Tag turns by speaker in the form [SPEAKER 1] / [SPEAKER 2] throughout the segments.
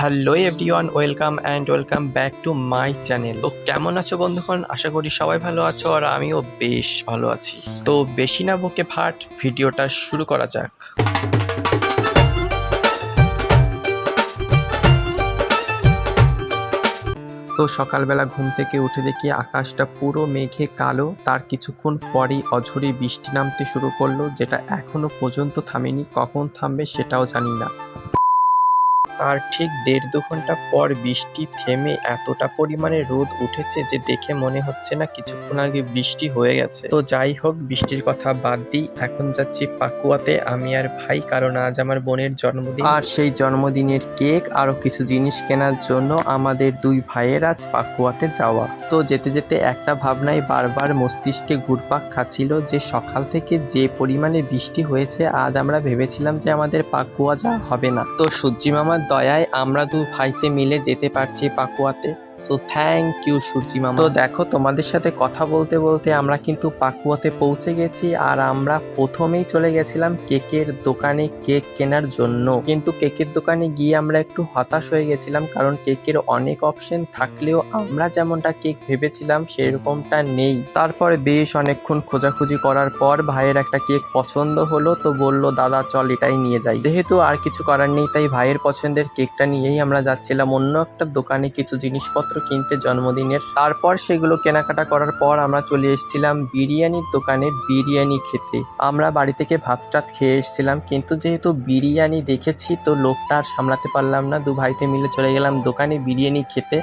[SPEAKER 1] Hello everyone, welcome and welcome back to my channel. তো কেমন আছো বন্ধুগণ? আশা করি সবাই ভালো আছো আর আমিও বেশ ভালো আছি। তো বেশি না বকে ভাট, ভিডিওটা শুরু করা যাক। তো সকালবেলা ঘুম থেকে উঠে দেখি আকাশটা পুরো মেঘে কালো, তার কিছুক্ষণ পরেই অঝরে বৃষ্টি নামতে শুরু করল, যেটা এখনও পর্যন্ত থামেনি, কখন থামবে সেটাও জানি না। তার ঠিক দেড় দু ঘণ্টা পর বৃষ্টি থেমে এতটা পরিমাণে রোদ উঠেছে যে দেখে মনে হচ্ছে না কিছুক্ষণ আগে বৃষ্টি হয়ে গেছে। তো যাই হোক, বৃষ্টির কথা বাদ দিই। এখন যাচ্ছি পাকুয়াতে। আমি আর ভাই, কারণ আজ আমার বোনের জন্মদিন। আর সেই জন্মদিনের কেক আরও কিছু জিনিস কেনার জন্য আমাদের দুই ভাইয়ের আজ পাকুয়াতে যাওয়া। তো যেতে যেতে একটা ভাবনাই বারবার মস্তিষ্কে ঘুরপাক খাচ্ছিল যে সকাল থেকে যে পরিমাণে বৃষ্টি হয়েছে, আজ আমরা ভেবেছিলাম যে আমাদের পাকুয়া যাওয়া হবে না। তো সূর্যি মামার দয়ায় আমরা দু ভাইতে মিলে যেতে পারছি পাকুয়াতে। সো থ্যাংক ইউ সূর্যি মামা তো দেখো, তোমাদের সাথে কথা বলতে বলতে আমরা কিন্তু পাকুয়াতে পৌঁছে গেছি আর আমরা প্রথমেই চলে গেছিলাম কেকের দোকানে কেক কেনার জন্য। কিন্তু কেকের দোকানে গিয়ে আমরা একটু হতাশ হয়ে গেছিলাম কারণ কেকের অনেক অপশন থাকলেও আমরা যেমনটা কেক ভেবেছিলাম সেরকমটা নেই। তারপরে বেশ অনেকক্ষণ খোঁজাখুঁজি করার পর ভাইয়ের একটা কেক পছন্দ হলো তো বলল, দাদা, চল এটাই নিয়ে যাই। যেহেতু আর কিছু করার নেই, তাই ভাইয়ের পছন্দের কেকটা নিয়েই আমরা যাচ্ছিলাম। অন্য একটা দোকানে কিছু জিনিসপত্র কিনতে জন্মদিনের। তারপর সেগুলো কেনাকাটা করার পর আমরা চলে এসেছিলাম বিরিয়ানির দোকানে বিরিয়ানি খেতে। আমরা বাড়ি থেকে ভাত টাত খেয়ে এসেছিলাম, কিন্তু যেহেতু বিরিয়ানি দেখেছি, তো লোকটা আর সামলাতে পারলাম না। দু ভাইতে মিলে চলে গেলাম দোকানে বিরিয়ানি খেতে।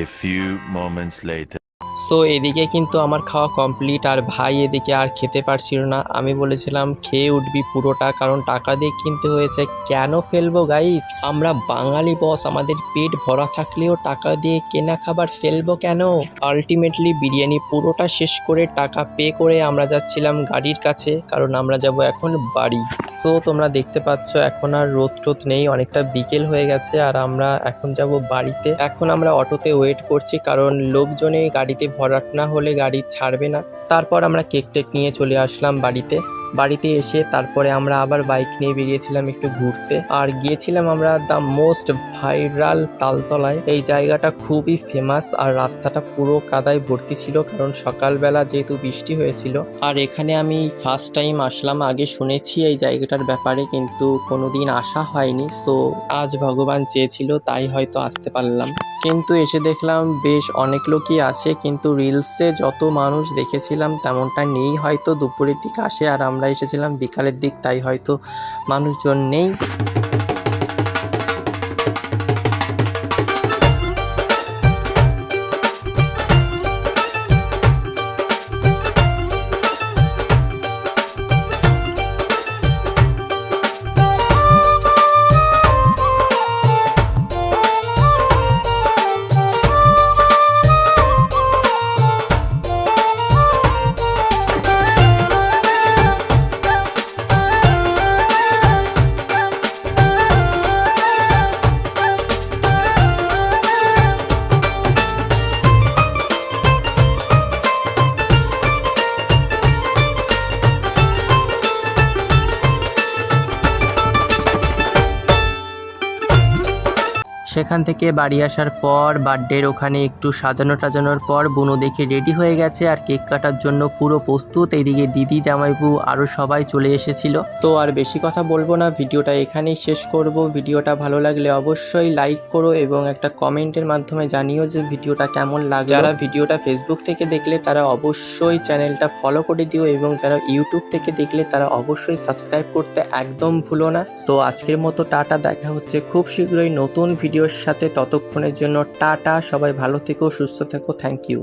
[SPEAKER 2] A few moments later.
[SPEAKER 1] So এদিকে কিন্তু আমার খাওয়া কমপ্লিট আর ভাই এদিকে আর খেতে পারছিল না। আমি বলেছিলাম, খেয়ে উঠবি পুরোটা, কারণ টাকা দিয়ে কিনতে হয়েছে। কেন ফেলব গাইস আমরা বাঙালি বস আমাদের পেট ভরা থাকলেও টাকা দিয়ে কেনা খাবার ফেলব কেন? আলটিমেটলি বিরিয়ানি পুরোটা শেষ করে টাকা পে করে আমরা যাচ্ছিলাম গাড়ির কাছে, কারণ আমরা যাব এখন বাড়ি। সো তোমরা দেখতে পাচ্ছ, এখন আর রোদ টোদ নেই, অনেকটা বিকেল হয়ে গেছে আর আমরা এখন যাব বাড়িতে। এখন আমরা অটোতে ওয়েট করছি, কারণ লোকজনে গাড়িতে ভরাট না হলে গাড়ি ছাড়বে না। তারপর আমরা কেক টেক নিয়ে চলে আসলাম বাড়িতে। বাড়িতে এসে তারপরে আমরা আবার বাইক নিয়ে বেরিয়েছিলাম একটু ঘুরতে। আর গিয়েছিলাম আমরা দ্য মোস্ট ভাইরাল তালতলায়। এই জায়গাটা খুবই ফেমাস আর রাস্তাটা পুরো কাদায় ভর্তি ছিল কারণ সকালবেলা যেহেতু বৃষ্টি হয়েছিল। আর এখানে আমি ফার্স্ট টাইম আসলাম, আগে শুনেছি এই জায়গাটার ব্যাপারে কিন্তু কোনোদিন আসা হয়নি। সো আজ ভগবান চেয়েছিল তাই হয়তো আসতে পারলাম। কিন্তু এসে দেখলাম বেশ অনেক লোকই আছে কিন্তু রিলসে যত মানুষ দেখেছিলাম তেমনটা নেই হয়তো। দুপুরের দিকে আসে আর আমরা এসেছিলাম বিকালের দিক, তাই হয়তো মানুষজন নেই। সেখান থেকে বাড়ি আসার পর বার্থডের ওখানে একটু সাজানো টাজানোর পর বুনো দেখে রেডি হয়ে গেছে আর কেক কাটার জন্য পুরো প্রস্তুত। এইদিকে দিদি, জামাইবু আরও সবাই চলে এসেছিল। তো আর বেশি কথা বলব না, ভিডিওটা এখানেই শেষ করব। ভিডিওটা ভালো লাগলে অবশ্যই লাইক করো এবং একটা কমেন্টের মাধ্যমে জানিও যে ভিডিওটা কেমন লাগে যারা ভিডিওটা ফেসবুক থেকে দেখলে তারা অবশ্যই চ্যানেলটা ফলো করে দিও এবং যারা ইউটিউব থেকে দেখলে তারা অবশ্যই সাবস্ক্রাইব করতে একদম ভুলো না। তো আজকের মতো টাটা, দেখা হচ্ছে খুব শীঘ্রই নতুন ভিডিওর সাথে ততক্ষণের জন্য টাটা সবাই ভালো থেকো সুস্থ থেকো থ্যাংক ইউ